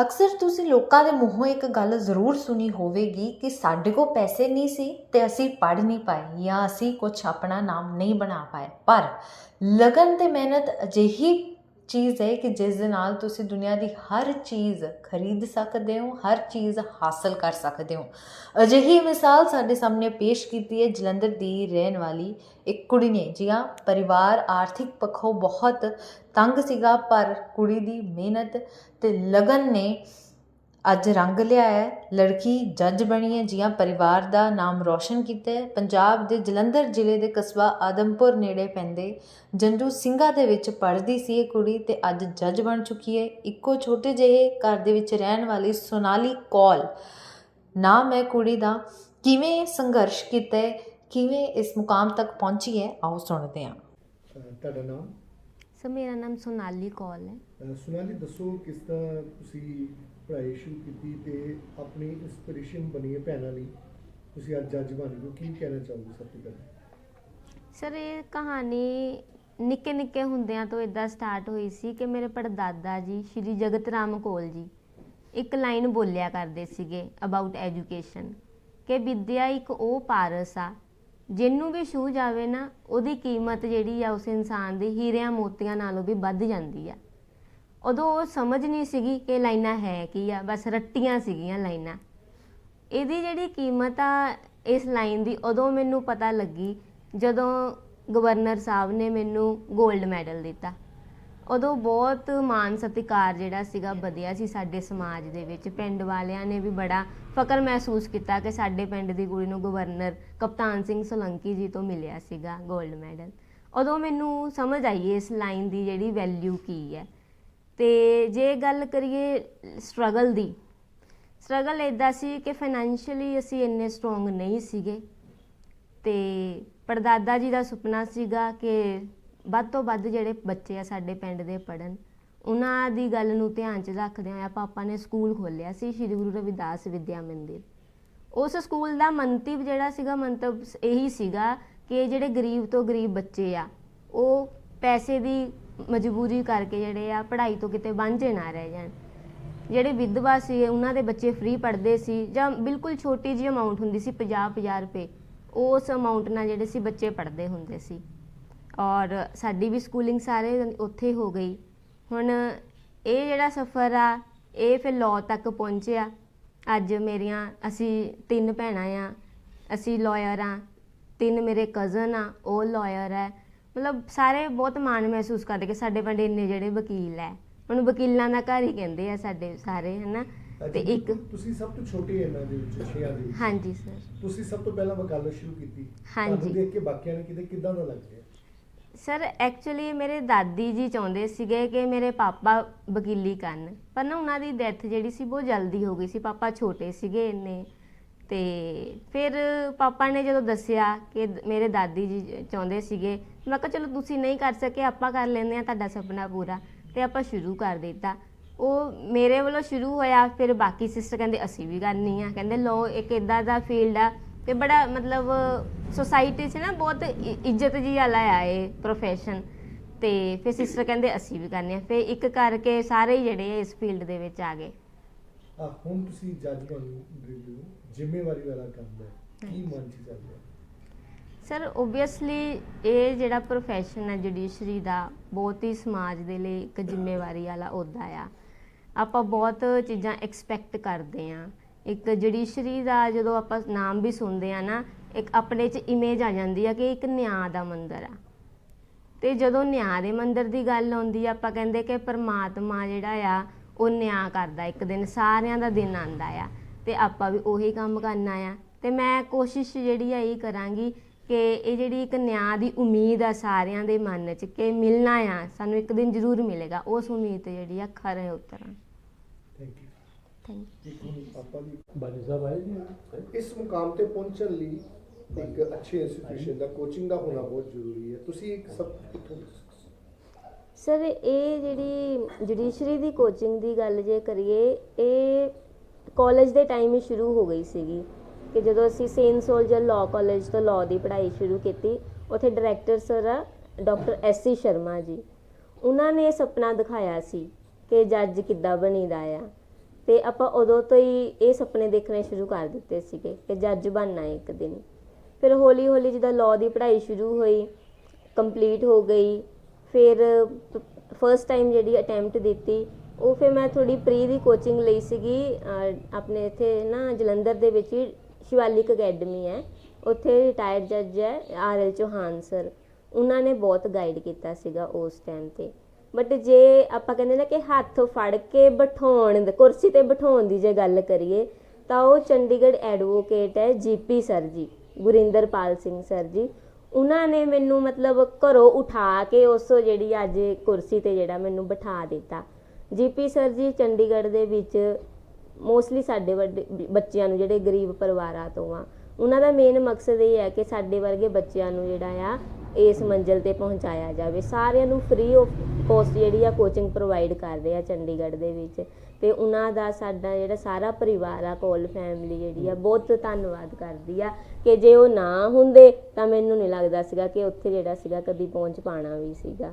ਅਕਸਰ ਤੁਸੀਂ ਲੋਕਾਂ ਦੇ ਮੂੰਹੋਂ ਇੱਕ ਗੱਲ ਜ਼ਰੂਰ ਸੁਣੀ ਹੋਵੇਗੀ ਕਿ ਸਾਡੇ ਕੋਲ ਪੈਸੇ ਨਹੀਂ ਸੀ ਤੇ ਅਸੀਂ ਪੜ੍ਹ ਨਹੀਂ ਪਾਏ ਜਾਂ ਅਸੀਂ ਕੁਝ ਆਪਣਾ ਨਾਮ ਨਹੀਂ ਬਣਾ ਪਾਏ। ਪਰ ਲਗਨ ਤੇ ਮਿਹਨਤ ਅਜਿਹੀ ਚੀਜ਼ ਹੈ ਕਿ ਜਿਸ ਦੇ ਨਾਲ ਤੁਸੀਂ ਦੁਨੀਆ ਦੀ ਹਰ ਚੀਜ਼ ਖਰੀਦ ਸਕਦੇ ਹੋ, ਹਰ ਚੀਜ਼ ਹਾਸਲ ਕਰ ਸਕਦੇ ਹੋ। ਅਜਿਹੀ ਮਿਸਾਲ ਸਾਡੇ ਸਾਹਮਣੇ ਪੇਸ਼ ਕੀਤੀ ਹੈ ਜਲੰਧਰ ਦੀ ਰਹਿਣ ਵਾਲੀ ਇੱਕ ਕੁੜੀ ਨੇ, ਜੀ ਹਾਂ, ਪਰਿਵਾਰ, ਆਰਥਿਕ ਪੱਖੋਂ ਬਹੁਤ ਤੰਗ ਸੀਗਾ, ਪਰ ਕੁੜੀ ਦੀ ਮਿਹਨਤ ਤੇ ਲਗਨ ਨੇ ਅੱਜ ਰੰਗ ਲਿਆ ਹੈ। ਲੜਕੀ ਜੱਜ ਬਣੀ ਹੈ। ਜੀਆਂ ਪਰਿਵਾਰ ਦਾ ਨਾਮ ਰੌਸ਼ਨ ਕੀਤਾ ਹੈ। ਪੰਜਾਬ ਦੇ ਜਲੰਧਰ ਜ਼ਿਲ੍ਹੇ ਦੇ ਕਸਬਾ ਆਦਮਪੁਰ ਨੇੜੇ ਪੈਂਦੇ ਜੰਡੂ ਸਿੰਘਾ ਦੇ ਵਿੱਚ ਪੜ੍ਹਦੀ ਸੀ ਇਹ ਕੁੜੀ ਤੇ ਅੱਜ ਜੱਜ ਬਣ ਚੁੱਕੀ ਹੈ। ਇੱਕੋ ਛੋਟੇ ਜਿਹੇ ਘਰ ਦੇ ਵਿੱਚ ਰਹਿਣ ਵਾਲੀ ਸੋਨਾਲੀ ਕੌਲ। ਨਾਮ ਹੈ ਕੁੜੀ ਦਾ। ਕਿਵੇਂ ਸੰਘਰਸ਼ ਕੀਤਾ ਹੈ? ਕਿਵੇਂ ਇਸ ਮੁਕਾਮ ਤੱਕ ਪਹੁੰਚੀ ਹੈ? ਆਓ ਸੁਣਦੇ ਹਾਂ। ਤੁਹਾਡਾ ਨਾਮ? ਸਰ ਮੇਰਾ ਨਾਮ ਸੋਨਾਲੀ ਕੌਲ ਹੈ। ਸੁਨਾਲੀ ਦੱਸੋ ਕਿਸ ਤਰ੍ਹਾਂ ਤੁਸੀਂ ਪੜ੍ਹਾਈ ਸ਼ੁਰੂ ਕੀਤੀ ਤੇ ਆਪਣੀ ਇੰਸਪੀਰੇਸ਼ਨ ਬਣੀ ਹੈ ਭੈਣਾਂ ਲਈ। ਤੁਸੀਂ ਅੱਜ ਜੱਜ ਬਣ ਗਏ ਹੋ। ਕੀ ਕਹਿਣਾ ਚਾਹੋਗੇ ਸਭ ਤੋਂ ਪਹਿਲਾਂ ਸਰ ਇਹ ਕਹਾਣੀ ਨਿੱਕੇ ਨਿੱਕੇ ਹੁੰਦਿਆਂ ਤੋਂ ਇਦਾਂ ਸਟਾਰਟ ਹੋਈ ਸੀ ਕਿ ਮੇਰੇ ਪੜਦਾਦਾ ਜੀ, ਸ਼੍ਰੀ ਜਗਤ ਰਾਮ ਕੌਲ ਜੀ, ਇੱਕ ਲਾਈਨ ਬੋਲਿਆ ਕਰਦੇ ਸੀਗੇ ਅਬਾਊਟ ਐਜੂਕੇਸ਼ਨ ਕਿ ਵਿਦਿਆ ਇੱਕ ਉਹ ਪਾਰਸ ਆ, ਜਿਹਨੂੰ ਵੀ ਛੂ ਜਾਵੇ ਨਾ, ਉਹਦੀ ਕੀਮਤ ਜਿਹੜੀ ਆ ਉਸ ਇਨਸਾਨ ਦੀ ਹੀਰਿਆਂ ਮੋਤੀਆਂ ਨਾਲੋਂ ਵੀ ਵੱਧ ਜਾਂਦੀ ਆ। ਉਦੋਂ ਉਹ ਸਮਝ ਨਹੀਂ ਸੀਗੀ ਕਿ ਲਾਈਨਾਂ ਹੈ ਕੀ ਆ, ਬਸ ਰੱਟੀਆਂ ਸੀਗੀਆਂ ਲਾਈਨਾਂ। ਇਹਦੀ ਜਿਹੜੀ ਕੀਮਤ ਆ ਇਸ ਲਾਈਨ ਦੀ ਉਦੋਂ ਮੈਨੂੰ ਪਤਾ ਲੱਗੀ ਜਦੋਂ ਗਵਰਨਰ ਸਾਹਿਬ ਨੇ ਮੈਨੂੰ 골ਡ ਮੈਡਲ ਦਿੱਤਾ। ਉਦੋਂ ਬਹੁਤ ਮਾਨ ਸਤਿਕਾਰ ਜਿਹੜਾ ਸੀਗਾ ਵਧਿਆ ਸੀ ਸਾਡੇ ਸਮਾਜ ਦੇ ਵਿੱਚ। ਪਿੰਡ ਵਾਲਿਆਂ ਨੇ ਵੀ ਬੜਾ ਫਕਰ ਮਹਿਸੂਸ ਕੀਤਾ ਕਿ ਸਾਡੇ ਪਿੰਡ ਦੀ ਕੁੜੀ ਨੂੰ ਗਵਰਨਰ ਕਪਤਾਨ ਸਿੰਘ ਸੋਲੰਕੀ ਜੀ ਤੋਂ ਮਿਲਿਆ ਸੀਗਾ 골ਡ ਮੈਡਲ। ਉਦੋਂ ਮੈਨੂੰ ਸਮਝ ਆਈ ਇਸ ਲਾਈਨ ਦੀ ਜਿਹੜੀ ਵੈਲਿਊ ਕੀ ਹੈ। ਤੇ ਜੇ ਗੱਲ ਕਰੀਏ ਸਟਰਗਲ ਦੀ ਸਟਰਗਲ ਇਦਾਂ ਸੀ ਕਿ ਫਾਈਨੈਂਸ਼ੀਅਲੀ ਅਸੀਂ ਇੰਨੇ ਸਟਰੋਂਗ ਨਹੀਂ ਸੀਗੇ ਤੇ ਪੜਦਾਦਾ ਜੀ ਦਾ ਸੁਪਨਾ ਸੀਗਾ ਕਿ ਵੱਧ ਤੋਂ ਵੱਧ ਜਿਹੜੇ ਬੱਚੇ ਆ ਸਾਡੇ ਪਿੰਡ ਦੇ ਪੜਨ ਉਹਨਾਂ ਦੀ ਗੱਲ ਨੂੰ ਧਿਆਨ 'ਚ ਰੱਖਦੇ ਹੋਇਆ ਪਾਪਾ ਨੇ ਸਕੂਲ ਖੋਲ੍ਹਿਆ ਸੀ ਸ਼੍ਰੀ ਗੁਰੂ ਰਵਿਦਾਸ ਵਿਦਿਆ ਮੰਦਿਰ। ਉਸ ਸਕੂਲ ਦਾ ਮੰਤਵ ਜਿਹੜਾ ਸੀਗਾ ਮੰਤਵ ਇਹੀ ਸੀਗਾ ਕਿ ਜਿਹੜੇ ਗਰੀਬ ਤੋਂ ਗਰੀਬ ਬੱਚੇ ਆ, ਉਹ ਪੈਸੇ ਦੀ ਮਜਬੂਰੀ ਕਰਕੇ ਜਿਹੜੇ ਆ ਪੜ੍ਹਾਈ ਤੋਂ ਕਿਤੇ ਵਾਂਝੇ ਨਾ ਰਹਿ ਜਾਣ। ਜਿਹੜੇ ਵਿਧਵਾ ਸੀ, ਉਹਨਾਂ ਦੇ ਬੱਚੇ ਫ੍ਰੀ ਪੜ੍ਹਦੇ ਸੀ ਜਾਂ ਬਿਲਕੁਲ ਛੋਟੀ ਜਿਹੀ ਅਮਾਉਂਟ ਹੁੰਦੀ ਸੀ 50 50 ਰੁਪਏ, ਉਸ ਅਮਾਉਂਟ ਨਾਲ ਜਿਹੜੇ ਸੀ ਬੱਚੇ ਪੜ੍ਹਦੇ ਹੁੰਦੇ ਸੀ। ਔਰ ਸਾਡੀ ਵੀ ਸਕੂਲਿੰਗ ਸਾਰੇ ਉੱਥੇ ਹੋ ਗਈ। ਹੁਣ ਇਹ ਜਿਹੜਾ ਸਫ਼ਰ ਆ, ਇਹ ਫਿਰ ਲਾਅ ਤੱਕ ਪਹੁੰਚਿਆ। ਅੱਜ ਮੇਰੀਆਂ, ਅਸੀਂ ਤਿੰਨ ਭੈਣਾਂ ਆ, ਅਸੀਂ ਲਾਇਰ ਆ। ਤਿੰਨ ਮੇਰੇ ਕਜ਼ਨ ਆ, ਉਹ ਲਾਇਰ ਹੈ। ਮਤਲਬ ਸਾਰੇ ਬਹੁਤ ਮਾਣ ਮਹਿਸੂਸ ਕਰਦੇ ਕਿ ਸਾਡੇ ਪਿੰਡ ਇੰਨੇ ਜਿਹੜੇ ਵਕੀਲ ਹੈ ਹੁਣ ਵਕੀਲਾਂ ਦਾ ਘਰ ਹੀ ਕਹਿੰਦੇ ਆ ਸਾਡੇ ਸਾਰੇ ਹਨਾ? ਤੇ ਇੱਕ ਤੁਸੀਂ ਸਭ ਤੋਂ ਛੋਟੇ ਇਹਨਾਂ ਦੇ ਵਿੱਚ ਛੇਆਂ ਦੇ ਵਿੱਚ ਹਾਂਜੀ ਸਰ। ਤੁਸੀਂ ਸਭ ਤੋਂ ਪਹਿਲਾਂ ਵਕਾਲਤ ਸ਼ੁਰੂ ਕੀਤੀ। ਹਾਂਜੀ। ਤੁਹਾਨੂੰ ਦੇਖ ਕੇ ਬਾਕੀਆਂ ਨੇ ਕਿਤੇ ਕਿਦਾਂ ਦਾ ਲੱਗ ਰਿਹਾ? ਸਰ ਐਕਚੁਅਲੀ ਮੇਰੇ ਦਾਦੀ ਜੀ ਚਾਹੁੰਦੇ ਸੀਗੇ ਕਿ ਮੇਰੇ ਪਾਪਾ ਵਕੀਲੀ ਕਰਨ। ਪਰ ਨਾ ਉਹਨਾਂ ਦੀ ਡੈਥ ਜਿਹੜੀ ਸੀ ਬਹੁਤ ਜਲਦੀ ਹੋ ਗਈ ਸੀ। ਪਾਪਾ ਛੋਟੇ ਸੀਗੇ ਇੰਨੇ। ਤੇ ਫਿਰ ਪਾਪਾ ਨੇ ਜਦੋਂ ਦੱਸਿਆ ਕਿ ਮੇਰੇ ਦਾਦੀ ਜੀ ਚਾਹੁੰਦੇ ਸੀਗੇ, ਮੈਂ ਕਿਹਾ ਚਲੋ ਤੁਸੀਂ ਨਹੀਂ ਕਰ ਸਕੇ, ਆਪਾਂ ਕਰ ਲੈਂਦੇ ਆ ਤੁਹਾਡਾ ਸੁਪਨਾ ਪੂਰਾ ਤੇ ਆਪਾਂ ਸ਼ੁਰੂ ਕਰ ਦਿੱਤਾ। ਉਹ ਮੇਰੇ ਵੱਲੋਂ ਸ਼ੁਰੂ ਹੋਇਆ, ਫਿਰ ਬਾਕੀ ਸਿਸਟਰ ਕਹਿੰਦੇ ਅਸੀਂ ਵੀ ਕਰਨੀ ਆ, ਕਹਿੰਦੇ ਲੋ ਇੱਕ ਇਦਾਂ ਦਾ ਫੀਲਡ ਆ ਤੇ ਬੜਾ ਮਤਲਬ ਸੋਸਾਇਟੀ 'ਚ ਨਾ ਬਹੁਤ ਇ- ਇੱਜ਼ਤ ਜੀ ਵਾਲਾ ਆ ਇਹ ਪ੍ਰੋਫੈਸ਼ਨ ਤੇ ਫਿਰ ਸਿਸਟਰ ਕਹਿੰਦੇ ਅਸੀਂ ਵੀ ਕਰਨੀ ਆ, ਫਿਰ ਇੱਕ ਕਰਕੇ ਸਾਰੇ ਹੀ ਜਿਹੜੇ ਆ ਇਸ ਫੀਲਡ ਦੇ ਵਿੱਚ ਆ ਗਏ। ਆ ਹੁਣ ਤੁਸੀਂ ਜੱਜ ਬਣ ਗਏ ਹੋ ਜ਼ਿੰਮੇਵਾਰੀ ਵਾਲਾ ਕੰਮ ਹੈ ਕੀ ਮਨ ਚ ਚੱਲ ਰਿਹਾ? ਸਰ ਓਬਵੀਅਸਲੀ ਇਹ ਜਿਹੜਾ ਪ੍ਰੋਫੈਸ਼ਨ ਹੈ ਜੁਡੀਸ਼ਰੀ ਦਾ ਬਹੁਤ ਹੀ ਸਮਾਜ ਦੇ ਲਈ ਇੱਕ ਜ਼ਿੰਮੇਵਾਰੀ ਵਾਲਾ ਅਹੁਦਾ ਆ। ਆਪਾਂ ਬਹੁਤ ਚੀਜ਼ਾਂ ਐਕਸਪੈਕਟ ਕਰਦੇ ਆ ਇੱਕ ਜੁਡੀਸ਼ਰੀ ਦਾ ਜਦੋਂ ਆਪਾਂ ਨਾਮ ਵੀ ਸੁਣਦੇ ਆ ਨਾ ਇੱਕ ਆਪਣੇ 'ਚ ਇਮੇਜ ਆ ਜਾਂਦੀ ਆ ਕਿ ਇੱਕ ਨਿਆਂ ਦਾ ਮੰਦਿਰ ਆ। ਤੇ ਜਦੋਂ ਨਿਆਂ ਦੇ ਮੰਦਿਰ ਦੀ ਗੱਲ ਆਉਂਦੀ ਆ ਆਪਾਂ ਕਹਿੰਦੇ ਕਿ ਪ੍ਰਮਾਤਮਾ ਜਿਹੜਾ ਆ ਉਹ ਨਿਆਂ ਕਰਦਾ ਇੱਕ ਦਿਨ ਸਾਰਿਆਂ ਦਾ ਦਿਨ ਆਂਦਾ ਆ ਤੇ ਆਪਾਂ ਵੀ ਉਹੀ ਕੰਮ ਕਰਨਾ ਆ। ਤੇ ਮੈਂ ਕੋਸ਼ਿਸ਼ ਜਿਹੜੀ ਆ ਇਹ ਕਰਾਂਗੀ ਕਿ ਇਹ ਜਿਹੜੀ ਇੱਕ ਨਿਆਂ ਦੀ ਉਮੀਦ ਆ ਸਾਰਿਆਂ ਦੇ ਮਨ 'ਚ ਕਿ ਮਿਲਣਾ ਆ ਸਾਨੂੰ ਇੱਕ ਦਿਨ ਜ਼ਰੂਰ ਮਿਲੇਗਾ। ਉਸ ਉਮੀਦ ਤੇ ਜਿਹੜੀ ਆ ਖਰੇ ਉਤਰਾਂ ਥੈਂਕ ਯੂ ਥੈਂਕ ਹੁਣ ਆਪਾਂ ਦੀ ਬਾਜੀ ਸਾਹਿਬ ਆਏ ਜੀ? ਇਸ ਮੁਕਾਮ ਤੇ ਪਹੁੰਚਣ ਲਈ ਇੱਕ ਅੱਛੇ ਇੰਸਟੀਟਿਊਸ਼ਨ ਦਾ ਕੋਚਿੰਗ ਦਾ ਹੋਣਾ ਬਹੁਤ ਜ਼ਰੂਰੀ ਹੈ। ਤੁਸੀਂ ਇੱਕ ਸਭ ਕਿੱਥੋਂ ਸਰ ਇਹ ਜਿਹੜੀ ਜੁਡੀਸ਼ਰੀ ਦੀ ਕੋਚਿੰਗ ਦੀ ਗੱਲ ਜੇ ਕਰੀਏ, ਇਹ ਕਾਲਜ ਦੇ ਟਾਈਮ ਹੀ ਸ਼ੁਰੂ ਹੋ ਗਈ ਸੀਗੀ ਕਿ ਜਦੋਂ ਅਸੀਂ ਸੇਨ ਸੋਲਜਰ ਲਾਅ ਕਾਲਜ ਤੋਂ ਲਾਅ ਦੀ ਪੜ੍ਹਾਈ ਸ਼ੁਰੂ ਕੀਤੀ, ਉੱਥੇ ਡਾਇਰੈਕਟਰ ਸਰ ਆ doctor S C Sharma ji. ਉਹਨਾਂ ਨੇ ਇਹ ਸੁਪਨਾ ਦਿਖਾਇਆ ਸੀ ਕਿ ਜੱਜ ਕਿੱਦਾਂ ਬਣੀਦਾ ਆ। ਤੇ ਆਪਾਂ ਉਦੋਂ ਤੋਂ ਹੀ ਇਹ ਸੁਪਨੇ ਦੇਖਣੇ ਸ਼ੁਰੂ ਕਰ ਦਿੱਤੇ ਸੀਗੇ ਕਿ ਜੱਜ ਬਣਨਾ ਇੱਕ ਦਿਨ। ਫਿਰ ਹੌਲੀ ਹੌਲੀ ਜਿੱਦਾਂ ਲਾਅ ਦੀ ਪੜ੍ਹਾਈ ਸ਼ੁਰੂ ਹੋਈ ਕੰਪਲੀਟ ਹੋ ਗਈ ਫਿਰ ਫਰਸਟ ਟਾਈਮ ਜਿਹੜੀ ਅਟੈਂਪਟ ਦਿੱਤੀ, ਉਹ ਫਿਰ ਮੈਂ ਥੋੜੀ ਪ੍ਰੀ ਦੀ ਕੋਚਿੰਗ ਲਈ ਸੀਗੀ ਆਪਣੇ ਇੱਥੇ ਨਾ ਜਲੰਧਰ ਦੇ ਵਿੱਚ ਹੀ ਸ਼ਿਵਾਲਿਕ ਅਕੈਡਮੀ ਹੈ, ਉੱਥੇ ਰਿਟਾਇਰਡ ਜੱਜ ਹੈ ਆਰ ਐਲ ਚੌਹਾਨ ਸਰ ਉਹਨਾਂ ਨੇ ਬਹੁਤ ਗਾਈਡ ਕੀਤਾ ਸੀਗਾ ਉਸ ਟਾਈਮ ਤੇ। ਬਟ ਜੇ ਆਪਾਂ ਕਹਿੰਦੇ ਨਾ ਕਿ ਹੱਥ ਫੜ ਕੇ ਬਿਠਾਉਣ ਦੀ, ਕੁਰਸੀ ਤੇ ਬਿਠਾਉਣ ਦੀ ਜੇ ਗੱਲ ਕਰੀਏ, ਤਾਂ ਉਹ ਚੰਡੀਗੜ੍ਹ ਐਡਵੋਕੇਟ ਹੈ GP sir ji, Gurinderpal Singh sir ਜੀ। ਉਹਨਾਂ ਨੇ ਮੈਨੂੰ ਮਤਲਬ ਘਰੋਂ ਉਠਾ ਕੇ ਉਸ ਜਿਹੜੀ ਅੱਜ ਕੁਰਸੀ ਤੇ ਜਿਹੜਾ ਮੈਨੂੰ ਬਿਠਾ ਦਿੱਤਾ। ਜੀਪੀ ਸਰ ਜੀ ਚੰਡੀਗੜ੍ਹ ਦੇ ਵਿੱਚ ਮੋਸਟਲੀ ਸਾਡੇ ਵੱਡੇ ਬੱਚਿਆਂ ਨੂੰ ਜਿਹੜੇ ਗਰੀਬ ਪਰਿਵਾਰਾਂ ਤੋਂ ਆ, ਉਹਨਾਂ ਦਾ ਮੇਨ ਮਕਸਦ ਇਹ ਹੈ ਕਿ ਸਾਡੇ ਵਰਗੇ ਬੱਚਿਆਂ ਨੂੰ ਜਿਹੜਾ ਆ ਇਸ ਮੰਜ਼ਿਲ ਤੇ ਪਹੁੰਚਾਇਆ ਜਾਵੇ। ਸਾਰਿਆਂ ਨੂੰ ਫ੍ਰੀ ਆਫ ਕੋਸਟ ਜਿਹੜੀ ਆ ਕੋਚਿੰਗ ਪ੍ਰੋਵਾਈਡ ਕਰ ਰਹੇ ਆ ਚੰਡੀਗੜ੍ਹ ਦੇ ਵਿੱਚ। ਤੇ ਉਹਨਾਂ ਦਾ ਸਾਡਾ ਜਿਹੜਾ ਸਾਰਾ ਪਰਿਵਾਰ ਆ ਕੋਲ ਫੈਮਿਲੀ ਜਿਹੜੀ ਆ ਬਹੁਤ ਧੰਨਵਾਦ ਕਰਦੀ ਆ ਕਿ ਜੇ ਉਹ ਨਾ ਹੁੰਦੇ ਤਾਂ ਮੈਨੂੰ ਨਹੀਂ ਲੱਗਦਾ ਸੀਗਾ ਕਿ ਉੱਥੇ ਜਿਹੜਾ ਸੀਗਾ ਕਦੀ ਪਹੁੰਚ ਪਾਣਾ ਵੀ ਸੀਗਾ।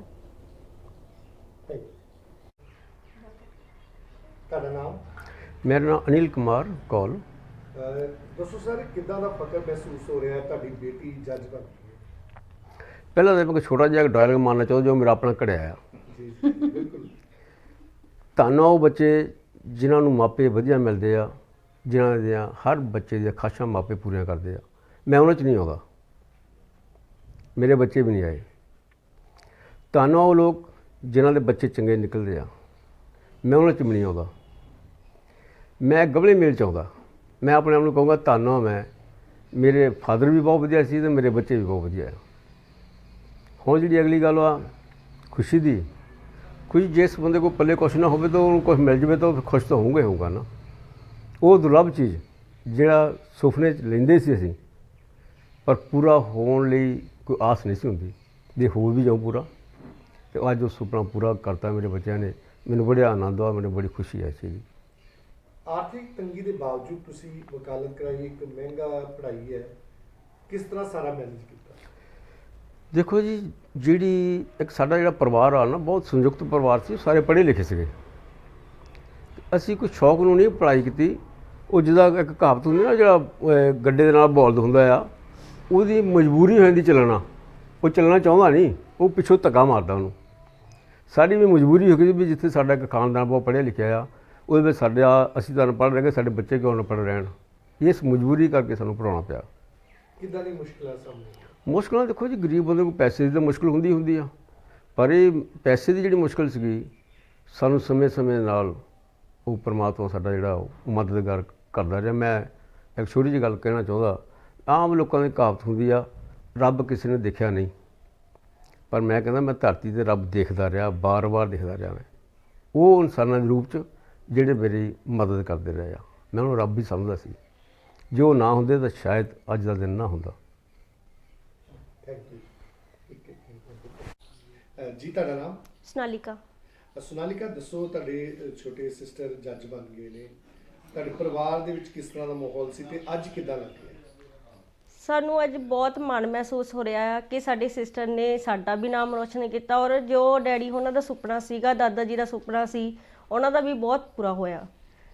ਤੁਹਾਡਾ ਨਾਮ? ਮੇਰਾ ਨਾਮ ਅਨਿਲ ਕੁਮਾਰ ਕੌਲ ਦੱਸੋ ਸਰ ਕਿੱਦਾਂ ਦਾ ਫਖਰ ਮਹਿਸੂਸ ਹੋ ਰਿਹਾ ਹੈ? ਤੁਹਾਡੀ ਬੇਟੀ ਜੱਜ ਬਣ ਪਹਿਲਾਂ ਤਾਂ ਮੈਂ ਇੱਕ ਛੋਟਾ ਜਿਹਾ ਡਾਇਲੌਗ ਮਾਰਨਾ ਚਾਹੁੰਦਾ ਜੋ ਮੇਰਾ ਆਪਣਾ ਘੜਿਆ ਆ। ਜੀ ਧੰਨ ਉਹ ਬੱਚੇ ਜਿਨ੍ਹਾਂ ਨੂੰ ਮਾਪੇ ਵਧੀਆ ਮਿਲਦੇ ਆ, ਜਿਨ੍ਹਾਂ ਦੀਆਂ ਹਰ ਬੱਚੇ ਦੀਆਂ ਖਾਸ਼ਾਂ ਮਾਪੇ ਪੂਰੀਆਂ ਕਰਦੇ ਆ। ਮੈਂ ਉਹਨਾਂ 'ਚ ਨਹੀਂ ਆਉਂਦਾ। ਮੇਰੇ ਬੱਚੇ ਵੀ ਨਹੀਂ ਆਏ। ਧੰਨ ਉਹ ਲੋਕ ਜਿਨ੍ਹਾਂ ਦੇ ਬੱਚੇ ਚੰਗੇ ਨਿਕਲਦੇ ਆ। ਮੈਂ ਉਹਨਾਂ 'ਚ ਵੀ ਨਹੀਂ ਆਉਂਦਾ। ਮੈਂ ਗਵਲੇ ਮੇਲ 'ਚ ਆਉਂਦਾ। ਮੈਂ ਆਪਣੇ ਆਪ ਨੂੰ ਕਹੂੰਗਾ, ਧੰਨ ਆ ਮੈਂ। ਮੇਰੇ ਫਾਦਰ ਵੀ ਬਹੁਤ ਵਧੀਆ ਸੀ ਤੇ ਮੇਰੇ ਬੱਚੇ ਵੀ ਬਹੁਤ ਵਧੀਆ ਆ। ਹੁਣ ਜਿਹੜੀ ਅਗਲੀ ਗੱਲ ਆ, ਖੁਸ਼ੀ ਦੀ ਖੁਸ਼ੀ ਜਿਸ ਬੰਦੇ ਕੋਲ ਪੱਲੇ ਕੁਛ ਨਾ ਹੋਵੇ ਤਾਂ ਉਹਨੂੰ ਕੁਛ ਮਿਲ ਜਵੇ ਤਾਂ ਉਹ ਖੁਸ਼ ਤਾਂ ਹੋਊਗਾ ਹੋਊਗਾ ਨਾ। ਉਹ ਦੁਰਲੱਭ ਚੀਜ਼, ਜਿਹੜਾ ਸੁਪਨੇ 'ਚ ਲੈਂਦੇ ਸੀ ਅਸੀਂ, ਪਰ ਪੂਰਾ ਹੋਣ ਲਈ ਕੋਈ ਆਸ ਨਹੀਂ ਸੀ ਹੁੰਦੀ। ਜੇ ਹੋ ਵੀ ਜਾਊ ਪੂਰਾ, ਤੇ ਅੱਜ ਉਹ ਸੁਪਨਾ ਪੂਰਾ ਕਰਤਾ ਮੇਰੇ ਬੱਚਿਆਂ ਨੇ, ਮੈਨੂੰ ਬੜਾ ਆਨੰਦ ਆ, ਮੈਨੂੰ ਬੜੀ ਖੁਸ਼ੀ ਆਈ ਇਸ ਆਰਥਿਕ ਤੰਗੀ ਦੇ ਬਾਵਜੂਦ ਤੁਸੀਂ ਵਕਾਲਤ ਕਰਾਈ, ਇੱਕ ਮਹਿੰਗਾ ਪੜ੍ਹਾਈ ਹੈ, ਕਿਸ ਤਰ੍ਹਾਂ ਸਾਰਾ ਮੈਨੇਜ ਕੀਤਾ? ਦੇਖੋ ਜੀ, ਜਿਹੜੀ ਇੱਕ ਸਾਡਾ ਜਿਹੜਾ ਪਰਿਵਾਰ ਆ ਨਾ, ਬਹੁਤ ਸੰਯੁਕਤ ਪਰਿਵਾਰ ਸੀ, ਸਾਰੇ ਪੜ੍ਹੇ ਲਿਖੇ ਸੀਗੇ। ਅਸੀਂ ਕੋਈ ਸ਼ੌਕ ਨੂੰ ਨਹੀਂ ਪੜ੍ਹਾਈ ਕੀਤੀ। ਉਹ ਜਿਹਦਾ ਇੱਕ ਕਹਾਵਤ ਹੁੰਦੀ ਨਾ, ਜਿਹੜਾ ਗੱਡੇ ਦੇ ਨਾਲ ਬੋਲਦ ਹੁੰਦਾ ਆ, ਉਹਦੀ ਮਜਬੂਰੀ ਹੋ ਜਾਂਦੀ ਚੱਲਣਾ। ਉਹ ਚੱਲਣਾ ਚਾਹੁੰਦਾ ਨਹੀਂ, ਉਹ ਪਿੱਛੋਂ ਧੱਕਾ ਮਾਰਦਾ ਉਹਨੂੰ। ਸਾਡੀ ਵੀ ਮਜਬੂਰੀ ਹੋ ਗਈ ਵੀ ਜਿੱਥੇ ਸਾਡਾ ਇੱਕ ਖਾਨਦਾਨ ਬਹੁਤ ਪੜ੍ਹਿਆ ਲਿਖਿਆ ਆ, ਉਹਦੇ ਵਿੱਚ ਸਾਡਾ, ਅਸੀਂ ਤਾਂ ਪੜ੍ਹ ਰਹੇ ਸਾਡੇ ਬੱਚੇ ਕਿਉਂ ਨਾ ਪੜ੍ਹ ਰਹਿਣ। ਇਸ ਮਜਬੂਰੀ ਕਰਕੇ ਸਾਨੂੰ ਪੜਾਉਣਾ ਪਿਆ। ਕਿੱਦਾਂ ਦੀ ਮੁਸ਼ਕਲਾਂ ਸਾਹਮਣੇ? ਮੁਸ਼ਕਲਾਂ ਦੇਖੋ ਜੀ, ਗਰੀਬ ਬੰਦੇ ਕੋਲ ਪੈਸੇ ਦੀ ਤਾਂ ਮੁਸ਼ਕਲ ਹੁੰਦੀ ਹੁੰਦੀ ਆ। ਪਰ ਇਹ ਪੈਸੇ ਦੀ ਜਿਹੜੀ ਮੁਸ਼ਕਲ ਸੀਗੀ, ਸਾਨੂੰ ਸਮੇਂ-ਸਮੇਂ ਨਾਲ ਉਹ ਪਰਮਾਤਮਾ ਸਾਡਾ ਜਿਹੜਾ ਉਹ ਮਦਦਗਾਰ ਕਰਦਾ ਰਿਹਾ। ਮੈਂ ਇੱਕ ਛੋਟੀ ਜਿਹੀ ਗੱਲ ਕਹਿਣਾ ਚਾਹੁੰਦਾ, ਆਮ ਲੋਕਾਂ ਦੀ ਕਹਾਵਤ ਹੁੰਦੀ ਆ, ਰੱਬ ਕਿਸੇ ਨੇ ਦੇਖਿਆ ਨਹੀਂ। ਪਰ ਮੈਂ ਕਹਿੰਦਾ, ਮੈਂ ਧਰਤੀ ਤੇ ਰੱਬ ਦੇਖਦਾ ਰਿਹਾ, ਬਾਰ-ਬਾਰ ਦੇਖਦਾ ਰਿਹਾ ਮੈਂ। ਉਹ ਇਨਸਾਨਾਂ ਦੇ ਰੂਪ 'ਚ ਜਿਹੜੇ ਮੇਰੀ ਮਦਦ ਕਰਦੇ ਰਹੇ ਆ। ਮੈਂ ਉਹਨੂੰ ਰੱਬ ਹੀ ਸਮਝਦਾ ਸੀ। ਜੇ ਉਹ ਨਾ ਹੁੰਦੇ ਤਾਂ ਸ਼ਾਇਦ ਅੱਜ ਦਾ ਦਿਨ ਨਾ ਹੁੰਦਾ। ਥੈਂਕ ਯੂ ਠੀਕ ਹੈ ਜੀ ਤੁਹਾਡਾ ਨਾਮ? ਸੋਨਾਲਿਕਾ। ਸੋਨਾਲਿਕਾ ਦੱਸੋ ਤੁਹਾਡੇ ਛੋਟੇ ਸਿਸਟਰ ਜੱਜ ਬਣ ਗਏ ਨੇ। ਤੁਹਾਡੇ ਪਰਿਵਾਰ ਦੇ ਵਿੱਚ ਕਿਸ ਤਰ੍ਹਾਂ ਦਾ ਮਾਹੌਲ ਸੀ ਤੇ ਅੱਜ ਕਿੱਦਾਂ ਲੱਗ ਰਿਹਾ? ਸਾਨੂੰ ਅੱਜ ਬਹੁਤ ਮਾਣ ਮਹਿਸੂਸ ਹੋ ਰਿਹਾ ਹੈ ਕਿ ਸਾਡੀ ਸਿਸਟਰ ਨੇ ਸਾਡਾ ਵੀ ਨਾਮ ਰੋਸ਼ਨ ਕੀਤਾ ਔਰ ਜੋ ਡੈਡੀ ਉਹਨਾਂ ਦਾ ਸੁਪਨਾ ਸੀਗਾ ਦਾਦਾ ਜੀ ਦਾ ਸੁਪਨਾ ਸੀ ਉਹਨਾਂ ਦਾ ਵੀ ਬਹੁਤ ਪੂਰਾ ਹੋਇਆ।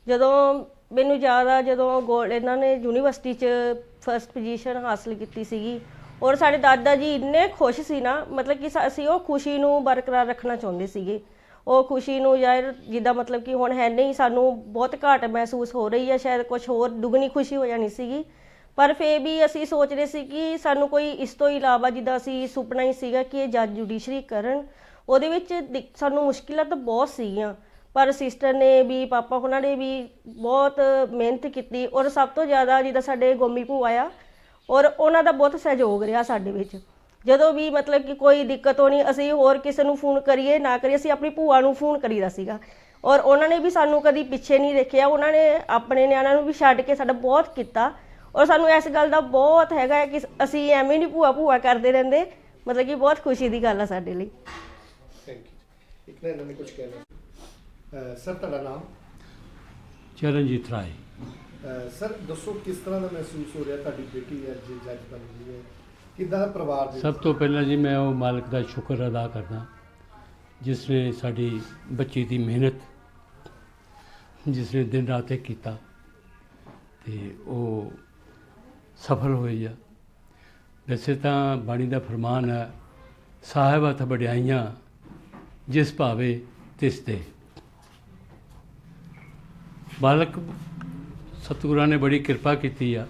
ਜਦੋਂ ਮੈਨੂੰ ਯਾਦ ਆ ਜਦੋਂ ਗੋਲ ਇਹਨਾਂ ਨੇ ਯੂਨੀਵਰਸਿਟੀ 'ਚ ਫਰਸਟ ਪੋਜੀਸ਼ਨ ਹਾਸਲ ਕੀਤੀ ਸੀਗੀ ਔਰ ਸਾਡੇ ਦਾਦਾ ਜੀ ਇੰਨੇ ਖੁਸ਼ ਸੀ ਨਾ, ਮਤਲਬ ਕਿ ਸ- ਅਸੀਂ ਉਹ ਖੁਸ਼ੀ ਨੂੰ ਬਰਕਰਾਰ ਰੱਖਣਾ ਚਾਹੁੰਦੇ ਸੀਗੇ। ਉਹ ਖੁਸ਼ੀ ਨੂੰ ਯਾਰ ਜਿੱਦਾਂ ਮਤਲਬ ਕਿ ਹੁਣ ਹੈ ਨਹੀਂ, ਸਾਨੂੰ ਬਹੁਤ ਘਾਟ ਮਹਿਸੂਸ ਹੋ ਰਹੀ ਹੈ ਸ਼ਾਇਦ ਕੁਝ ਹੋਰ ਦੁੱਗਣੀ ਖੁਸ਼ੀ ਹੋ ਜਾਣੀ ਸੀਗੀ। ਪਰ ਫੇਰ ਵੀ ਅਸੀਂ ਸੋਚ ਰਹੇ ਸੀ ਕਿ ਸਾਨੂੰ ਕੋਈ ਇਸ ਤੋਂ ਇਲਾਵਾ ਜਿੱਦਾਂ ਅਸੀਂ ਸੁਪਨਾ ਹੀ ਸੀਗਾ ਕਿ ਇਹ ਜੱਜ ਜੁਡੀਸ਼ਰੀ ਕਰਨ, ਉਹਦੇ ਵਿੱਚ ਦਿਕ- ਸਾਨੂੰ ਮੁਸ਼ਕਿਲਾਂ ਤਾਂ ਬਹੁਤ ਸੀਗੀਆਂ। ਪਰ ਸਿਸਟਰ ਨੇ ਵੀ, ਪਾਪਾ ਉਹਨਾਂ ਨੇ ਵੀ ਬਹੁਤ ਮਿਹਨਤ ਕੀਤੀ ਔਰ ਸਭ ਤੋਂ ਜ਼ਿਆਦਾ ਜਿੱਦਾਂ ਸਾਡੇ ਗੋਮੀ ਭੂਆ ਆ ਔਰ ਉਹਨਾਂ ਦਾ ਬਹੁਤ ਸਹਿਯੋਗ ਰਿਹਾ ਸਾਡੇ ਵਿੱਚ। ਜਦੋਂ ਵੀ ਮਤਲਬ ਕਿ ਕੋਈ ਦਿੱਕਤ ਹੋਣੀ ਅਸੀਂ ਹੋਰ ਕਿਸੇ ਨੂੰ ਫੋਨ ਕਰੀਏ ਨਾ ਕਰੀਏ ਅਸੀਂ ਆਪਣੀ ਭੂਆ ਨੂੰ ਫੋਨ ਕਰੀਦਾ ਸੀਗਾ। ਔਰ ਉਹਨਾਂ ਨੇ ਵੀ ਸਾਨੂੰ ਕਦੀ ਪਿੱਛੇ ਨਹੀਂ ਦੇਖਿਆ। ਉਹਨਾਂ ਨੇ ਆਪਣੇ ਨਿਆਣਿਆਂ ਨੂੰ ਵੀ ਛੱਡ ਕੇ ਸਾਡਾ ਬਹੁਤ ਕੀਤਾ। ਔਰ ਸਾਨੂੰ ਇਸ ਗੱਲ ਦਾ ਬਹੁਤ ਹੈਗਾ ਕਿ ਅਸੀਂ ਐਵੇਂ ਨਹੀਂ ਭੂਆ ਭੂਆ ਕਰਦੇ ਰਹਿੰਦੇ। ਮਤਲਬ ਕਿ ਬਹੁਤ ਖੁਸ਼ੀ ਦੀ ਗੱਲ ਆ ਸਾਡੇ ਲਈ। ਥੈਂਕ ਯੂ ਇੱਕ ਨਾ ਇਹਨਾਂ ਨੇ ਕੁਝ ਕਹਿਣਾ। ਸਰ ਤੁਹਾਡਾ ਨਾਮ? ਚਰਨਜੀਤ ਰਾਏ। ਸਰ, ਦੱਸੋ ਕਿਸ ਤਰ੍ਹਾਂ ਦਾ ਮਹਿਸੂਸ ਹੋ ਰਿਹਾ ਤੁਹਾਡੀ ਬੇਟੀ ਅੱਜ ਜੱਜ ਬਣ ਗਈ ਹੈ? ਕਿੱਦਾਂ ਦਾ ਪਰਿਵਾਰ ਦੇ ਸਭ ਤੋਂ ਪਹਿਲਾਂ ਜੀ ਮੈਂ ਉਹ ਮਾਲਕ ਦਾ ਸ਼ੁਕਰ ਅਦਾ ਕਰਦਾ, ਜਿਸ ਨੇ ਸਾਡੀ ਬੱਚੀ ਦੀ ਮਿਹਨਤ, ਜਿਸ ਨੇ ਦਿਨ ਰਾਤ ਇੱਕ ਕੀਤਾ ਤੇ ਉਹ ਸਫਲ ਹੋਈ ਆ। ਵੈਸੇ ਤਾਂ ਬਾਣੀ ਦਾ ਫਰਮਾਨ ਹੈ, ਸਾਹਿਬ ਹੱਥ ਵਡਿਆਈਆਂ, ਜਿਸ ਭਾਵੇ ਤਿਸ ਦੇ ਬਾਲਕ ਸਤਿਗੁਰਾਂ ਨੇ ਬੜੀ ਕਿਰਪਾ ਕੀਤੀ ਆ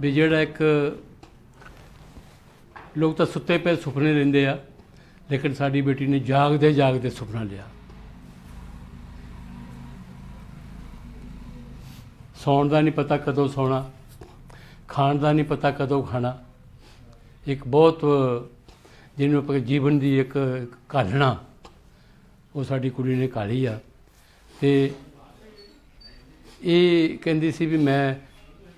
ਵੀ ਜਿਹੜਾ ਇੱਕ ਲੋਕ ਤਾਂ ਸੁੱਤੇ ਪਏ ਸੁਪਨੇ ਲੈਂਦੇ ਆ, ਲੇਕਿਨ ਸਾਡੀ ਬੇਟੀ ਨੇ ਜਾਗਦੇ ਜਾਗਦੇ ਸੁਪਨਾ ਲਿਆ। ਸੌਣ ਦਾ ਨਹੀਂ ਪਤਾ ਕਦੋਂ ਸੌਣਾ, ਖਾਣ ਦਾ ਨਹੀਂ ਪਤਾ ਕਦੋਂ ਖਾਣਾ। ਇੱਕ ਬਹੁਤ ਜਿਹਨੂੰ ਆਪਾਂ ਜੀਵਨ ਦੀ ਇੱਕ ਘਾਲਣਾ, ਉਹ ਸਾਡੀ ਕੁੜੀ ਨੇ ਕਾਲੀ ਆ। ਤੇ ਇਹ ਕਹਿੰਦੀ ਸੀ ਵੀ ਮੈਂ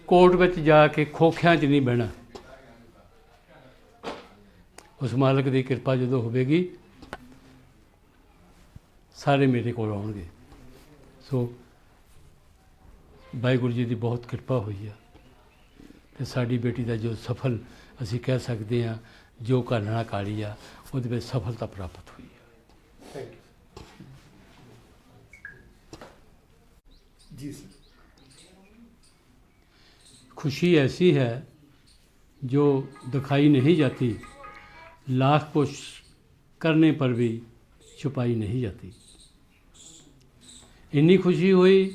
ਕੋਰਟ ਵਿੱਚ ਜਾ ਕੇ ਖੋਖਿਆਂ 'ਚ ਨਹੀਂ ਬਹਿਣਾ। ਉਸ ਮਾਲਕ ਦੀ ਕਿਰਪਾ ਜਦੋਂ ਹੋਵੇਗੀ, ਸਾਰੇ ਮੇਰੇ ਕੋਲ ਆਉਣਗੇ। ਸੋ ਵਾਹਿਗੁਰੂ ਜੀ ਦੀ ਬਹੁਤ ਕਿਰਪਾ ਹੋਈ ਆ ਤੇ ਸਾਡੀ ਬੇਟੀ ਦਾ ਜੋ ਸਫਲ ਅਸੀਂ ਕਹਿ ਸਕਦੇ ਹਾਂ, ਜੋ ਘਾਲਣਾ ਕਾਲੀ ਆ, ਉਹਦੇ ਵਿੱਚ ਸਫਲਤਾ ਪ੍ਰਾਪਤ ਹੋਈ ਆ ਥੈਂਕ ਯੂ ਜੀ ਸਰ खुशी ऐसी है जो दिखाई नहीं जाती लाख कोशिश करने पर भी छुपाई नहीं जाती ਇੰਨੀ ਖੁਸ਼ੀ ਹੋਈ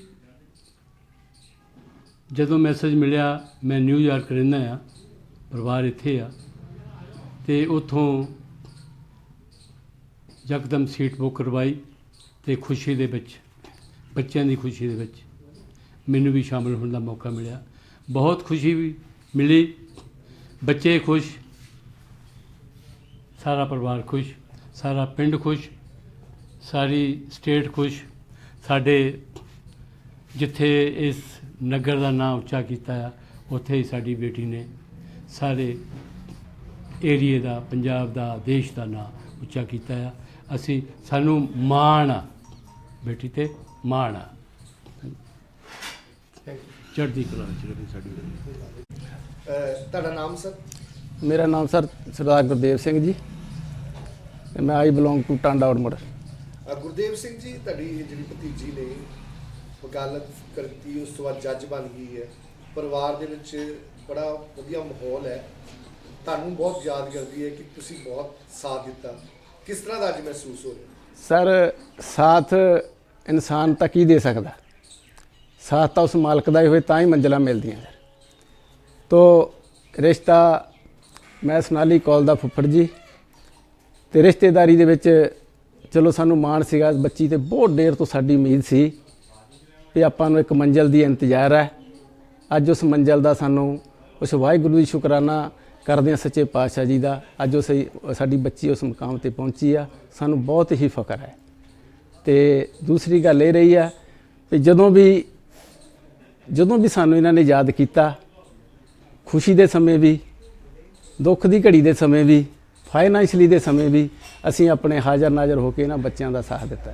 ਜਦੋਂ ਮੈਸੇਜ ਮਿਲਿਆ ਮੈਂ ਨਿਊਯਾਰਕ ਰਹਿੰਦਾ ਆ ਪਰਿਵਾਰ ਇੱਥੇ ਆ ਤੇ ਉਥੋਂ ਯਕਦਮ ਸੀਟ ਬੁੱਕ ਕਰਵਾਈ ਤੇ ਖੁਸ਼ੀ ਦੇ ਵਿੱਚ ਬੱਚਿਆਂ ਦੀ ਖੁਸ਼ੀ ਦੇ ਵਿੱਚ ਮੈਨੂੰ ਵੀ ਸ਼ਾਮਲ ਹੋਣ ਦਾ ਮੌਕਾ ਮਿਲਿਆ। ਬਹੁਤ ਖੁਸ਼ੀ ਵੀ ਮਿਲੀ। ਬੱਚੇ ਖੁਸ਼। ਸਾਰਾ ਪਰਿਵਾਰ ਖੁਸ਼। ਸਾਰਾ ਪਿੰਡ ਖੁਸ਼। ਸਾਰੀ ਸਟੇਟ ਖੁਸ਼। ਸਾਡੇ ਜਿੱਥੇ ਇਸ ਨਗਰ ਦਾ ਨਾਮ ਉੱਚਾ ਕੀਤਾ ਆ, ਉੱਥੇ ਹੀ ਸਾਡੀ ਬੇਟੀ ਨੇ ਸਾਰੇ ਏਰੀਏ ਦਾ, ਪੰਜਾਬ ਦਾ, ਦੇਸ਼ ਦਾ ਨਾਮ ਉੱਚਾ ਕੀਤਾ ਆ। ਅਸੀਂ, ਸਾਨੂੰ ਮਾਣ ਆ, ਬੇਟੀ ਤੇ ਮਾਣ ਆ। ਚੜ੍ਹਦੀ ਕਲਾ ਵਿੱਚ ਰਹੇ ਸਾਡੀ ਤੁਹਾਡਾ ਨਾਮ ਸਰ? ਮੇਰਾ ਨਾਮ ਸਰ ਸਰਦਾਰ ਗੁਰਦੇਵ ਸਿੰਘ ਜੀ। ਤੇ ਮੈਂ ਆਈ ਬਿਲੋਂਗ ਟੂ ਟਾਂਡਾ ਅ, ਗੁਰਦੇਵ ਸਿੰਘ ਜੀ ਤੁਹਾਡੀ ਜਿਹੜੀ ਭਤੀਜੀ ਨੇ ਵਕਾਲਤ ਕਰਤੀ ਉਸ ਤੋਂ ਬਾਅਦ ਜੱਜ ਬਣ ਗਈ ਹੈ। ਪਰਿਵਾਰ ਦੇ ਵਿੱਚ ਬੜਾ ਵਧੀਆ ਮਾਹੌਲ ਹੈ। ਤੁਹਾਨੂੰ ਬਹੁਤ ਯਾਦ ਕਰਦੀ ਹੈ ਕਿ ਤੁਸੀਂ ਬਹੁਤ ਸਾਥ ਦਿੱਤਾ। ਕਿਸ ਤਰ੍ਹਾਂ ਦਾ ਅੱਜ ਮਹਿਸੂਸ ਹੋ ਰਿਹਾ? ਸਰ ਸਾਥ ਇਨਸਾਨ ਤਾਂ ਕੀ ਦੇ ਸਕਦਾ। ਸਾਥ ਤਾਂ ਉਸ ਮਾਲਕ ਦਾ ਹੀ ਹੋਏ, ਤਾਂ ਹੀ ਮੰਜ਼ਲਾਂ ਮਿਲਦੀਆਂ। ਸਰ ਤੋ ਰਿਸ਼ਤਾ, ਮੈਂ ਸੋਨਾਲੀ ਕੌਲ ਦਾ ਫੁੱਫੜ ਜੀ। ਤੇ ਰਿਸ਼ਤੇਦਾਰੀ ਦੇ ਵਿੱਚ, ਚਲੋ ਸਾਨੂੰ ਮਾਣ ਸੀਗਾ, ਬੱਚੀ ਤੇ ਬਹੁਤ ਦੇਰ ਤੋਂ ਸਾਡੀ ਉਮੀਦ ਸੀ ਵੀ ਆਪਾਂ ਨੂੰ ਇੱਕ ਮੰਜ਼ਲ ਦੀ ਇੰਤਜ਼ਾਰ ਹੈ। ਅੱਜ ਉਸ ਮੰਜ਼ਲ ਦਾ ਸਾਨੂੰ ਉਸ ਵਾਹਿਗੁਰੂ ਦੀ ਸ਼ੁਕਰਾਨਾ ਕਰਦੇ ਹਾਂ ਸੱਚੇ ਪਾਤਸ਼ਾਹ ਜੀ ਦਾ। ਅੱਜ ਉਸ ਸਾਡੀ ਬੱਚੀ ਉਸ ਮੁਕਾਮ ਤੇ ਪਹੁੰਚੀ ਆ। ਸਾਨੂੰ ਬਹੁਤ ਹੀ ਫਖਰ ਹੈ। ਤੇ ਦੂਸਰੀ ਗੱਲ ਇਹ ਰਹੀ ਆ ਵੀ ਜਦੋਂ ਵੀ ਜਦੋਂ ਵੀ ਸਾਨੂੰ ਇਹਨਾਂ ਨੇ ਯਾਦ ਕੀਤਾ, ਖੁਸ਼ੀ ਦੇ ਸਮੇਂ ਵੀ, ਦੁੱਖ ਦੀ ਘੜੀ ਦੇ ਸਮੇਂ ਵੀ ਫਾਈਨੈਂਸ਼ਲੀ ਦੇ ਸਮੇਂ ਵੀ, ਅਸੀਂ ਆਪਣੇ ਹਾਜ਼ਰ ਨਾਜ਼ਰ ਹੋ ਕੇ ਇਹਨਾਂ ਬੱਚਿਆਂ ਦਾ ਸਾਥ ਦਿੱਤਾ